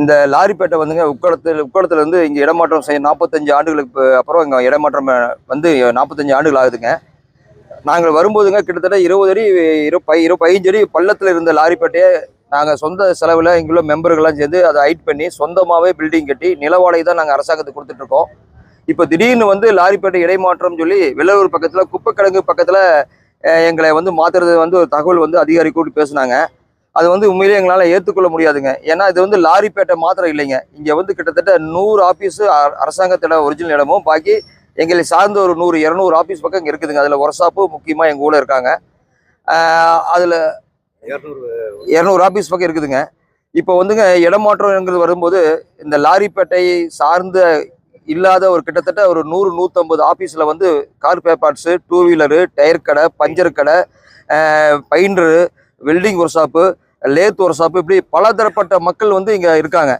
இந்த லாரிப்பேட்டை வந்துங்க உக்கடத்தில் உக்கடத்துல இருந்து இங்கே இடமாற்றம் செய்ய நாற்பத்தஞ்சு ஆண்டுகளுக்கு அப்புறம் இங்கே இடமாற்றம் வந்து நாற்பத்தஞ்சு ஆண்டுகள் ஆகுதுங்க. நாங்கள் வரும்போதுங்க கிட்டத்தட்ட இருபது அடி இரு பை இரு அடி பள்ளத்தில் இருந்த லாரிப்பேட்டையை நாங்கள் சொந்த செலவில் இங்குள்ள மெம்பர்கள்லாம் சேர்ந்து அதை ஹைட் பண்ணி சொந்தமாகவே பில்டிங் கட்டி நிலவாடகை தான் நாங்கள் அரசாங்கத்துக்கு கொடுத்துட்ருக்கோம். இப்போ திடீர்னு வந்து லாரிப்பேட்டை இடைமாற்றம் சொல்லி வெள்ளூர் பக்கத்தில் குப்பைக்கிழங்கு பக்கத்தில் எங்களை வந்து மாற்றுறது வந்து ஒரு தகவல் வந்து அதிகாரி கூட்டி பேசுனாங்க. அது வந்து உண்மையிலேயே எங்களால் ஏற்றுக்கொள்ள முடியாதுங்க. ஏன்னா இது வந்து லாரிப்பேட்டை மாத்திரம் இல்லைங்க. இங்கே வந்து கிட்டத்தட்ட நூறு ஆஃபீஸு அரசாங்கத்தோட ஒரிஜினல் இடமும் பாக்கி எங்களை சார்ந்த ஒரு நூறு இரநூறு ஆஃபீஸ் பக்கம் இங்கே இருக்குதுங்க. அதில் ஒர்க்ஷாப்பு முக்கியமாக எங்கள் ஊரில் இருக்காங்க. அதில் இரநூறு ஆஃபீஸ் பக்கம் இருக்குதுங்க. இப்போ வந்துங்க இடமாற்றம்ங்கிறது வரும்போது இந்த லாரிப்பேட்டை சார்ந்த இல்லாத ஒரு கிட்டத்தட்ட ஒரு நூறு நூற்றம்பது ஆஃபீஸில் வந்து கார் பேப்பார்ட்ஸு டூ வீலரு டயர் கடை பஞ்சர் கடை binder welding work shop lathe work shop இப்படி பலதரப்பட்ட மக்கள் வந்து இங்கே இருக்காங்க.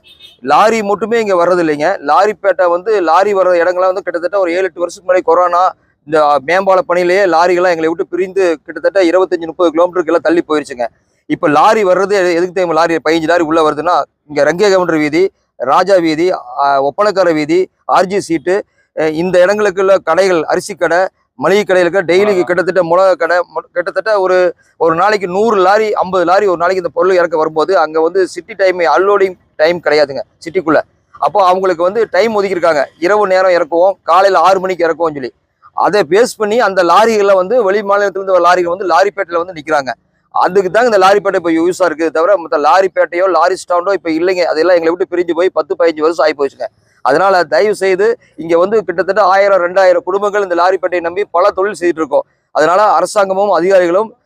லாரி மட்டுமே இங்கே வர்றது இல்லைங்க லாரிப்பேட்டை வந்து லாரி வர்ற இடங்கள்லாம் வந்து கிட்டத்தட்ட ஒரு ஏழு எட்டு வருஷத்துக்கு முன்னாடி கொரோனா இந்த மேம்பால பணியிலேயே லாரிகள்லாம் எங்களை விட்டு பிரிந்து கிட்டத்தட்ட இருபத்தஞ்சி முப்பது கிலோமீட்டருக்கு எல்லாம் தள்ளி போயிருச்சுங்க. இப்போ லாரி வர்றது எதுக்கு தெரியுமா? லாரி பதினஞ்சு லாரி உள்ளே வருதுன்னா இங்கே ரங்கே கவுண்டர் வீதி ராஜா வீதி ஒப்பனக்கார வீதி ஆர்ஜி சீட்டு இந்த இடங்களுக்குள்ள கடைகள் அரிசி கடை மளிகை கடைகளுக்கு டெய்லி கிட்டத்தட்ட மிளகா கடை கிட்டத்தட்ட ஒரு ஒரு நாளைக்கு நூறு லாரி ஐம்பது லாரி ஒரு நாளைக்கு இந்த பொருள் இறக்க வரும்போது அங்கே வந்து சிட்டி டைம் அன்லோடிங் டைம் கிடையாதுங்க சிட்டிக்குள்ள அப்போ அவங்களுக்கு வந்து டைம் ஒதுக்கியிருக்காங்க. இரவு நேரம் இறக்குவோம் காலையில் ஆறு மணிக்கு இறக்குவோம் சொல்லி. அதை பேஸ் பண்ணி அந்த லாரிகளை வந்து வெளி மாநிலத்திலிருந்து வர லாரிகள் வந்து லாரிப்பேட்டையில் வந்து நிற்கிறாங்க அதுக்கு தாங்க இந்த லாரிப்பேட்டை இப்போ யூஸாக இருக்குது. தவிர மற்ற லாரிப்பேட்டையோ லாரி ஸ்டாண்டோ இப்போ இல்லைங்க. அதெல்லாம் எங்களை விட்டு பிரிஞ்சு போய் பத்து பதினஞ்சு வருஷம் ஆகி போச்சுங்க. அதனால தயவு செய்து இங்க வந்து கிட்டத்தட்ட ஆயிரம் ரெண்டாயிரம் குடும்பங்கள் இந்த லாரிப்பேட்டையை நம்பி பல தொழில் செய்துட்டு இருக்கோம் அதனால அரசாங்கமும் அதிகாரிகளும்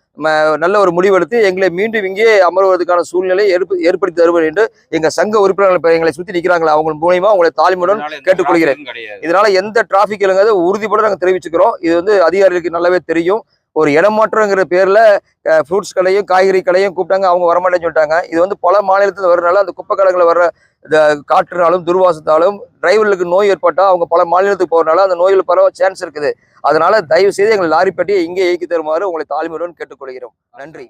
நல்ல ஒரு முடிவெடுத்து எங்களை மீண்டும் இங்கே அமர்வதற்கான சூழ்நிலை ஏற்ப- ஏற்படுத்தி தருவது என்று எங்க சங்க உறுப்பினர்கள் எங்களை சுத்தி நிக்கிறாங்களா அவங்க மூலியமா உங்களை தாழ்மையுடன் கேட்டுக்கொள்கிறேன். இதனால எந்த டிராபிக் இல்லைங்கிறது உறுதிப்பட நாங்கள் தெரிவிச்சுக்கிறோம். இது வந்து அதிகாரிகளுக்கு நல்லாவே தெரியும். ஒரு இடமாற்றங்கிற பேரில் ஃப்ரூட்ஸ் கடையும் காய்கறி கடையும் கூப்பிட்டாங்க அவங்க வரமாட்டேன்னு சொல்லிட்டாங்க. இது வந்து பல மாநிலத்தில் வரனால அந்த குப்பை கடைகளில் வர்ற இந்த காற்றுனாலும் துர்வாசத்தாலும் டிரைவர்களுக்கு நோய் ஏற்பட்டால் அவங்க பல மாநிலத்துக்கு போகிறனால அந்த நோய்கள் பரவ சான்ஸ் இருக்குது. அதனால தயவு செய்து எங்கள் லாரிப்பேட்டையை இங்கே இயக்கி தருமாறு உங்களை தாழ்மையுடன் கேட்டுக்கொள்கிறோம். நன்றி.